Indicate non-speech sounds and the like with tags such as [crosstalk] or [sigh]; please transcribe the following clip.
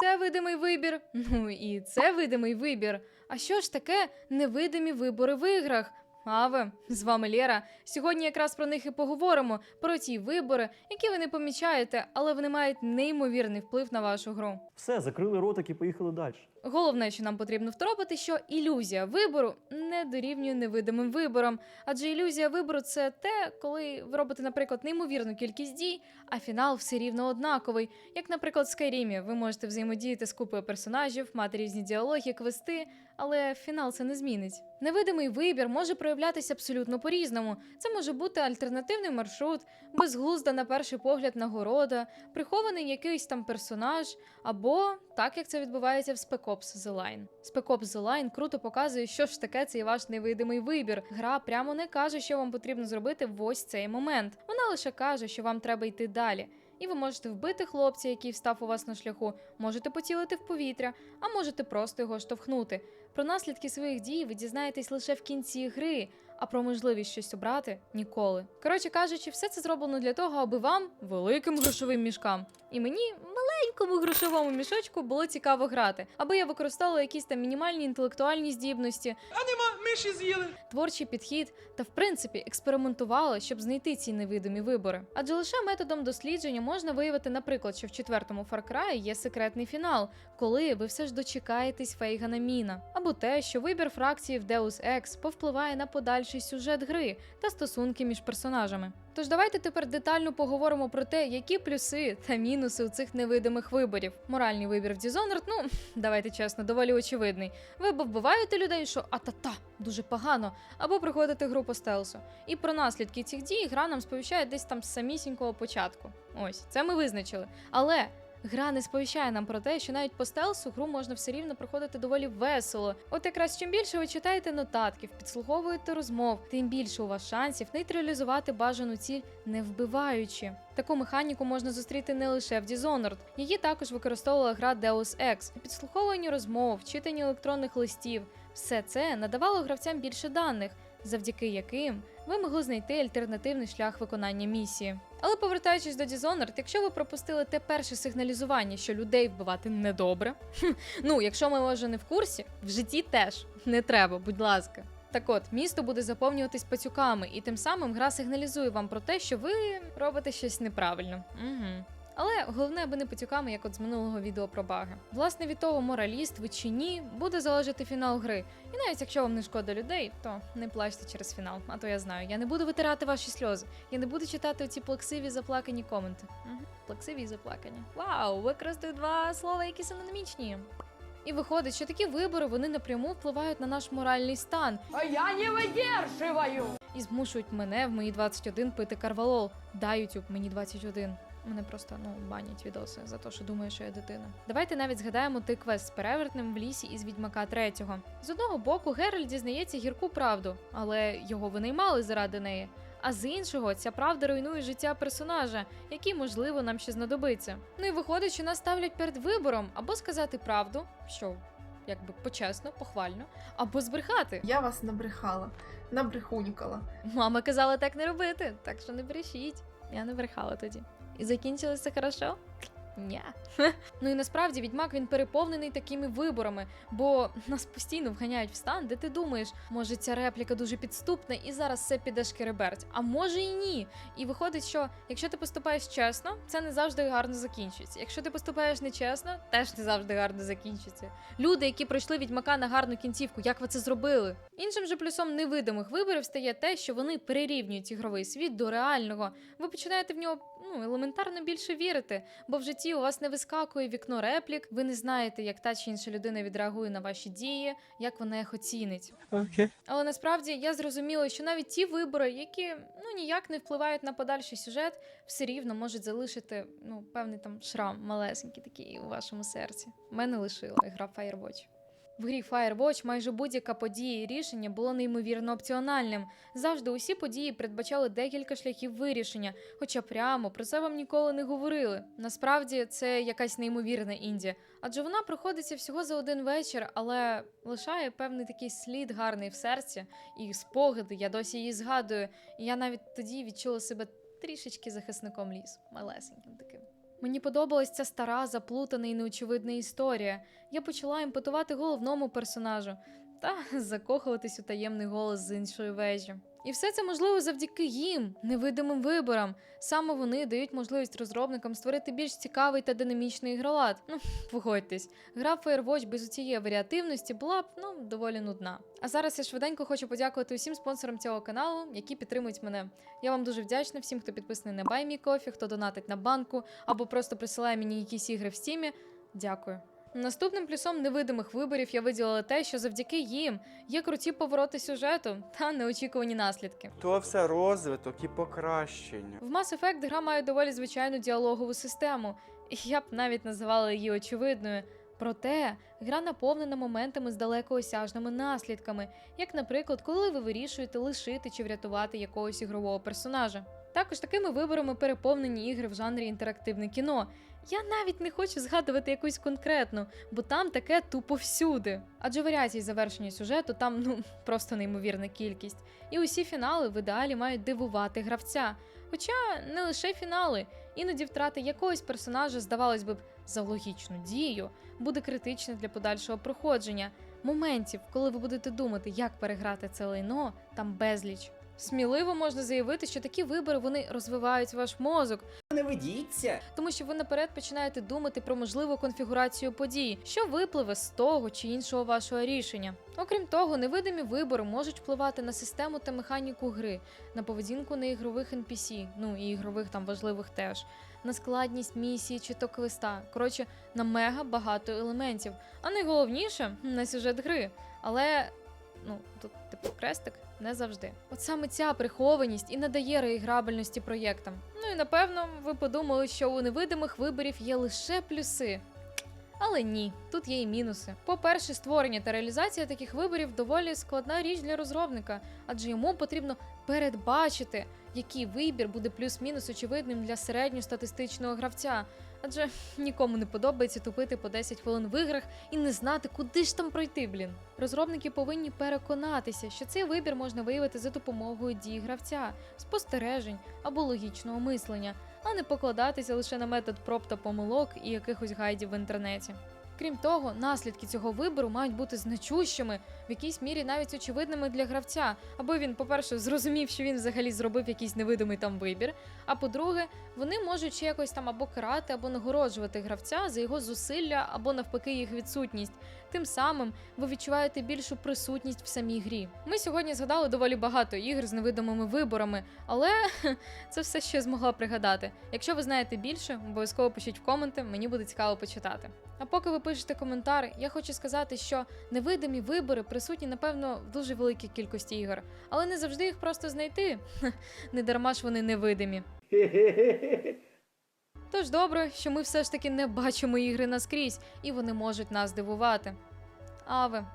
це видимий вибір. Ну і це видимий вибір. А що ж таке невидимі вибори в іграх? Аве, з вами Лєра. Сьогодні якраз про них і поговоримо: про ті вибори, які ви не помічаєте, але вони мають неймовірний вплив на вашу гру. Все, закрили ротик і поїхали далі. Головне, що нам потрібно второпити, що ілюзія вибору не дорівнює невидимим виборам. Адже ілюзія вибору це те, коли ви робите, наприклад, неймовірну кількість дій, а фінал все рівно однаковий. Як, наприклад, в Скайрімі ви можете взаємодіяти з купою персонажів, мати різні діалоги, квести, але фінал це не змінить. Невидимий вибір може проявлятися абсолютно по-різному. Це може бути альтернативний маршрут, безглузда на перший погляд нагорода, прихований якийсь там персонаж, або так як це відбувається в Spec Ops The Line. Spec Ops The Line круто показує, що ж таке цей ваш невидимий вибір. Гра прямо не каже, що вам потрібно зробити в ось цей момент. Вона лише каже, що вам треба йти далі. І ви можете вбити хлопця, який встав у вас на шляху, можете поцілити в повітря, а можете просто його штовхнути. Про наслідки своїх дій ви дізнаєтесь лише в кінці гри, а про можливість щось обрати ніколи. Коротше кажучи, все це зроблено для того, аби вам великим грошовим мішкам і мені маленькому грошовому мішочку було цікаво грати, аби я використовувала якісь там мінімальні інтелектуальні здібності, Миші з'їли. творчий підхід та, в принципі, експериментували, щоб знайти ці невидимі вибори. Адже лише методом дослідження можна виявити, наприклад, що в четвертому Far Cry є секретний фінал, коли ви все ж дочекаєтесь Фейгана Міна, або те, що вибір фракції в Deus Ex повпливає на подальший сюжет гри та стосунки між персонажами. Тож давайте тепер детально поговоримо про те, які плюси та мінуси у цих невидимих виборів. Моральний вибір в Dishonored, ну [laughs] давайте чесно, доволі очевидний. Ви або вбиваєте людей, що а-та-та, дуже погано, або приходите гру по стелсу. І про наслідки цих дій гра нам сповіщає десь там з самісінького початку. Ось, це ми визначили. Але гра не сповіщає нам про те, що навіть по стелсу гру можна все рівно проходити доволі весело. От якраз чим більше ви читаєте нотатків, підслуховуєте розмов, тим більше у вас шансів нейтралізувати бажану ціль, не вбиваючи. Таку механіку можна зустріти не лише в Dishonored. Її також використовувала гра Deus Ex. У підслуховуванні розмов, читанні електронних листів. Все це надавало гравцям більше даних, завдяки яким ви могли знайти альтернативний шлях виконання місії. Але повертаючись до Dishonored, якщо ви пропустили те перше сигналізування, що людей вбивати недобре, ну якщо ми може не в курсі, в житті теж не треба, будь ласка. Так от, місто буде заповнюватись пацюками, і тим самим гра сигналізує вам про те, що ви робите щось неправильно. Угу. Але головне, аби не пацюками, як от з минулого відео про баги. Власне, від того, мораліст ви чи ні, буде залежати фінал гри. І навіть якщо вам не шкода людей, то не плачте через фінал. А то я знаю, я не буду витирати ваші сльози. Я не буду читати оці плаксиві заплакані коменти. Угу. Плаксиві і заплакані. Вау, використаю два слова, які синонімічні. І виходить, що такі вибори вони напряму впливають на наш моральний стан А я не видерживаю. і змушують мене в мої 21 пити карвалол. Да, YouTube, мені 21. Мене просто ну банять відоси за те, що думаю, що я дитина. Давайте навіть згадаємо той квест з перевертнем в лісі із відьмака третього. З одного боку, Геральт дізнається гірку правду, але його винаймали заради неї. А з іншого, ця правда руйнує життя персонажа, який, можливо, нам ще знадобиться. Ну і виходить, що нас ставлять перед вибором або сказати правду, що якби почесно, похвально, або збрехати. Я вас набрехала, набрехунькала. Мама казала так не робити, так що не брешіть. Я не брехала тоді. І закінчилося хорошо? Ня. [laughs] ну і насправді відьмак він переповнений такими виборами, бо нас постійно вганяють в стан, де ти думаєш, може ця репліка дуже підступна, і зараз все піде шкереберть. А може і ні. І виходить, що якщо ти поступаєш чесно, це не завжди гарно закінчується. Якщо ти поступаєш нечесно, теж не завжди гарно закінчиться. Люди, які пройшли відьмака на гарну кінцівку, як ви це зробили? Іншим же плюсом невидимих виборів стає те, що вони перерівнюють ігровий світ до реального. Ви починаєте в нього ну елементарно більше вірити, бо в житті у вас не вискакує вікно реплік, ви не знаєте, як та чи інша людина відреагує на ваші дії, як вона їх оцінить. Окей. Але насправді я зрозуміла, що навіть ті вибори, які ну ніяк не впливають на подальший сюжет, все рівно можуть залишити ну певний там шрам малесенький такий у вашому серці. Мене лишила гра Firewatch. В грі Firewatch майже будь-яка подія і рішення було неймовірно опціональним. Завжди усі події передбачали декілька шляхів вирішення, хоча прямо про це вам ніколи не говорили. Насправді це якась неймовірна інді, адже вона проходиться всього за один вечір, але лишає певний такий слід гарний в серці і спогади. Я досі її згадую. І я навіть тоді відчула себе трішечки захисником лісу, малесеньким. Мені подобалась ця стара, заплутана і неочевидна історія. Я почала імпотувати головному персонажу та [laughs] закохуватись у таємний голос з іншої вежі. І все це можливо завдяки їм, невидимим виборам. Саме вони дають можливість розробникам створити більш цікавий та динамічний ігролад. Ну, [laughs] погодьтесь, гра Firewatch без цієї варіативності була б ну доволі нудна. А зараз я швиденько хочу подякувати усім спонсорам цього каналу, які підтримують мене. Я вам дуже вдячна всім, хто підписаний на BuyMeCoffee, хто донатить на банку або просто присилає мені якісь ігри в стімі. Дякую. Наступним плюсом невидимих виборів я виділила те, що завдяки їм є круті повороти сюжету та неочікувані наслідки. То все розвиток і покращення. В Mass Effect гра має доволі звичайну діалогову систему, і я б навіть називала її очевидною. Проте гра наповнена моментами з далекоосяжними наслідками, як, наприклад, коли ви вирішуєте лишити чи врятувати якогось ігрового персонажа. Також такими виборами переповнені ігри в жанрі інтерактивне кіно. Я навіть не хочу згадувати якусь конкретну, бо там таке тупо всюди. Адже варіацій завершення сюжету там ну [laughs] просто неймовірна кількість. І усі фінали в ідеалі мають дивувати гравця. Хоча не лише фінали, іноді втрата якогось персонажа, здавалось би, за логічну дію, буде критична для подальшого проходження. Моментів, коли ви будете думати, як переграти це лайно, там безліч. Сміливо можна заявити, що такі вибори вони розвивають ваш мозок, Не ведіться. тому що ви наперед починаєте думати про можливу конфігурацію подій, що випливе з того чи іншого вашого рішення. Окрім того, невидимі вибори можуть впливати на систему та механіку гри, на поведінку неігрових NPC, ну і ігрових там важливих теж, на складність місії чи то квеста. Коротше, на мега багато елементів. А найголовніше на сюжет гри. Але ну тут типу крестик не завжди. От саме ця прихованість і надає реіграбельності проєктам. Ну і напевно ви подумали, що у невидимих виборів є лише плюси. Але ні, тут є і мінуси. По-перше, створення та реалізація таких виборів доволі складна річ для розробника, адже йому потрібно передбачити, який вибір буде плюс-мінус очевидним для середньостатистичного гравця. Адже нікому не подобається тупити по 10 хвилин в іграх і не знати, куди ж там пройти, блін. Розробники повинні переконатися, що цей вибір можна виявити за допомогою дій гравця, спостережень або логічного мислення, а не покладатися лише на метод проб та помилок і якихось гайдів в інтернеті. Крім того, наслідки цього вибору мають бути значущими, в якійсь мірі навіть очевидними для гравця, аби він, по-перше, зрозумів, що він взагалі зробив якийсь невидимий там вибір. А по-друге, вони можуть ще якось там або карати, або нагороджувати гравця за його зусилля, або навпаки їх відсутність. Тим самим ви відчуваєте більшу присутність в самій грі. Ми сьогодні згадали доволі багато ігр з невидимими виборами, але [laughs] це все, я змогла пригадати. Якщо ви знаєте більше, обов'язково пишіть в коменти, мені буде цікаво почитати. А поки ви пишете коментар, я хочу сказати, що невидимі вибори присутні, напевно, в дуже великій кількості ігор, але не завжди їх просто знайти. Не дарма ж вони невидимі. [laughs] Тож добре, що ми все ж таки не бачимо ігри наскрізь, і вони можуть нас дивувати. Аве,